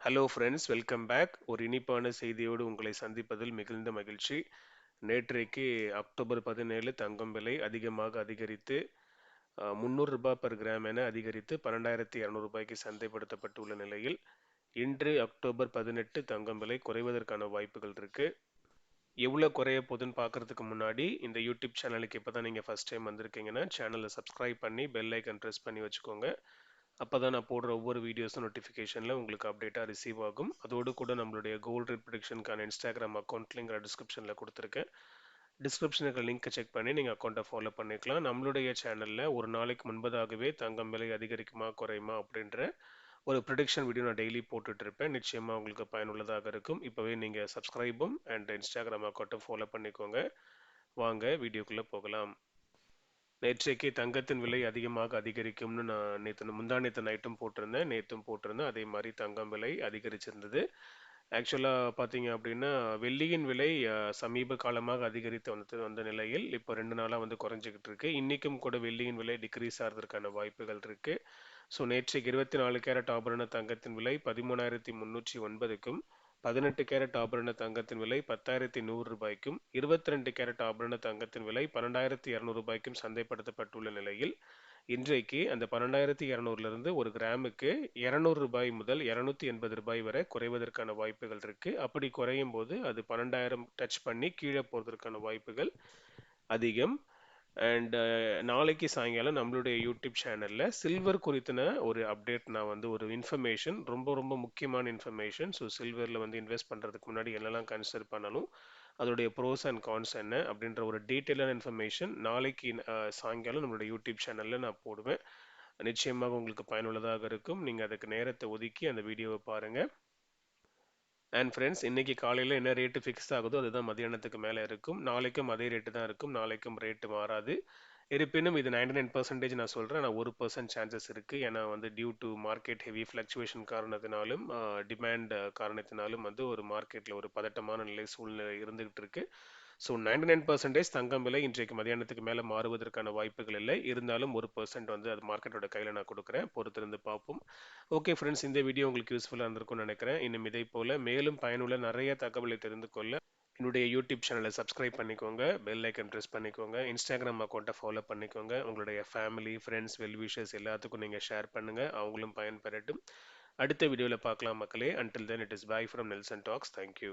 Hello friends welcome back ஒரு இனிப்பான செய்தியோடு உங்களை சந்திப்பதில் மிகுந்த மகிழ்ச்சி. நேற்றைக்கு அக்டோபர் பதினேழு தங்கம் விலை அதிகமாக அதிகரித்து முந்நூறு ரூபாய் பர் கிராம் என அதிகரித்து பன்னெண்டாயிரத்தி இரநூறு ரூபாய்க்கு சந்தைப்படுத்தப்பட்டுள்ள நிலையில் இன்று அக்டோபர் பதினெட்டு தங்கம் விலை குறைவதற்கான வாய்ப்புகள் இருக்கு. எவ்வளோ குறைய போகுதுன்னு பார்க்கறதுக்கு முன்னாடி இந்த யூடியூப் சேனலுக்கு இப்போ தான் நீங்கள் ஃபஸ்ட் டைம் வந்திருக்கீங்கன்னா சேனலை சப்ஸ்கிரைப் பண்ணி பெல் ஐக்கன் ப்ரெஸ் பண்ணி வச்சுக்கோங்க. அப்போ தான் நான் போடுற ஒவ்வொரு வீடியோஸும் நோட்டிஃபிகேஷனில் உங்களுக்கு அப்டேட்டாக ரிசீவ் ஆகும். அதோடு கூட நம்மளுடைய கோல்ட் ரேட் ப்ரிடிக்ஷனுக்கான இன்ஸ்டாகிராம் அக்கௌண்ட் லிங்க் டிஸ்கிரிப்ஷனில் கொடுத்துருக்கேன். டிஸ்கிரிப்ஷனுக்கு லிங்க்கை செக் பண்ணி நீங்கள் அக்கௌண்ட்டை ஃபாலோ பண்ணிக்கலாம். நம்மளுடைய சேனலில் ஒரு நாளைக்கு முன்பதாகவே தங்கம் விலை அதிகரிக்குமா குறையுமா அப்படின்ற ஒரு ப்ரொடிக்ஷன் வீடியோ நான் டெய்லி போட்டுட்ருப்பேன் நிச்சயமாக உங்களுக்கு பயனுள்ளதாக இருக்கும். இப்போவே நீங்கள் சப்ஸ்கிரைபும் அண்ட் இன்ஸ்டாகிராம் அக்கௌண்ட்டும் ஃபாலோ பண்ணிக்கோங்க. வாங்க வீடியோக்குள்ளே போகலாம். நேற்றைக்கு தங்கத்தின் விலை அதிகமாக அதிகரிக்கும்னு நான் நேற்று முந்தா நேற்று நைட்டும் போட்டிருந்தேன் நேற்றும் போட்டிருந்தேன். அதே மாதிரி தங்கம் விலை அதிகரிச்சிருந்தது. ஆக்சுவலாக பார்த்தீங்க அப்படின்னா வெள்ளியின் விலை சமீப காலமாக அதிகரித்து வந்தது வந்த நிலையில் இப்போ ரெண்டு நாளாக வந்து குறைஞ்சிக்கிட்டு இருக்கு. இன்றைக்கும் கூட வெள்ளியின் விலை டிக்ரீஸ் ஆகிறதுக்கான வாய்ப்புகள் இருக்குது ஸோ நேற்றைக்கு இருபத்தி நாலு கேரட் ஆபரண தங்கத்தின் விலை பதிமூணாயிரத்தி முந்நூற்றி ஒன்பதுக்கும் பதினெட்டு கேரட் ஆபரண தங்கத்தின் விலை பத்தாயிரத்தி நூறு ரூபாய்க்கும் இருபத்தி ரெண்டு கேரட் ஆபரண தங்கத்தின் விலை பன்னெண்டாயிரத்தி இரநூறு ரூபாய்க்கும் சந்தைப்படுத்தப்பட்டுள்ள நிலையில் இன்றைக்கு அந்த பன்னெண்டாயிரத்தி இரநூறுலேருந்து ஒரு கிராமுக்கு இரநூறு ரூபாய் முதல் இரநூத்தி எண்பது ரூபாய் வரை குறைவதற்கான வாய்ப்புகள் இருக்குது அப்படி குறையும் போது அது பன்னெண்டாயிரம் டச் பண்ணி கீழே போகிறதுக்கான வாய்ப்புகள் அதிகம். அண்ட் uh, நாளைக்கு சாயங்காலம் நம்மளுடைய யூடியூப் சேனலில் சில்வர் குறித்தின ஒரு அப்டேட் நான் வந்து ஒரு இன்ஃபர்மேஷன் ரொம்ப ரொம்ப முக்கியமான இன்ஃபர்மேஷன் ஸோ சில்வரில் வந்து இன்வெஸ்ட் பண்ணுறதுக்கு முன்னாடி என்னெல்லாம் கன்சிடர் பண்ணணும் அதோடைய ப்ரோஸ் அண்ட் கான்ஸ் என்ன அப்படின்ற ஒரு டீட்டெயிலான இன்ஃபர்மேஷன் நாளைக்கு சாயங்காலம் நம்மளுடைய யூடியூப் சேனலில் நான் போடுவேன். நிச்சயமாக உங்களுக்கு பயனுள்ளதாக இருக்கும். நீங்கள் அதுக்கு நேரத்தை ஒதுக்கி அந்த வீடியோவை பாருங்கள் அண்ட் ஃப்ரெண்ட்ஸ் இன்றைக்கி காலையில் என்ன ரேட்டு ஃபிக்ஸ் ஆகுதோ அதுதான் மதியானத்துக்கு மேலே இருக்கும். நாளைக்கும் அதே ரேட்டு தான் இருக்கும். நாளைக்கும் ரேட்டு மாறாது. இருப்பினும் இது நைன்டி நைன் பர்சன்டேஜ் நான் சொல்கிறேன் நான் ஒரு பர்சன்ட் சான்சஸ் இருக்குது ஏன்னா வந்து due to market heavy fluctuation காரணத்தினாலும் demand காரணத்தினாலும் வந்து ஒரு மார்க்கெட்டில் ஒரு பதட்டமான நிலை சூழ்நிலை இருந்துகிட்டு இருக்குது ஸோ நைன்டி நைன் பர்சன்டேஜ் தங்கம் விலை இன்றைக்கு மதியானத்துக்கு மேலே மாறுவதற்கான வாய்ப்புகள் இல்லை. இருந்தாலும் ஒரு பர்சன்ட் வந்து அது மார்க்கெட்டோட கையில் நான் கொடுக்குறேன். பொறுத்திருந்து பார்ப்போம். ஓகே ஃப்ரெண்ட்ஸ் இந்த வீடியோ உங்களுக்கு யூஸ்ஃபுல்லாக இருந்திருக்கும்னு நினைக்கிறேன். இன்னும் இதே போல் மேலும் பயனுள்ள நிறைய தகவலை தெரிந்து கொள்ள என்னுடைய யூடியூப் சேனலை சப்ஸ்கிரைப் பண்ணிக்கோங்க. பெல் ஐக்கன் ப்ரெஸ் பண்ணிக்கோங்க. இன்ஸ்டாகிராம் அக்கௌண்ட்டை ஃபாலோ பண்ணிக்கோங்க. உங்களுடைய ஃபேமிலி ஃப்ரெண்ட்ஸ் வெல்விஷர்ஸ் எல்லாத்துக்கும் நீங்கள் ஷேர் பண்ணுங்கள் அவங்களும் பயன்பெறட்டும் அடுத்த வீடியோவில் பார்க்கலாம் மக்களே. Until then it is bye from Nelson talks thank you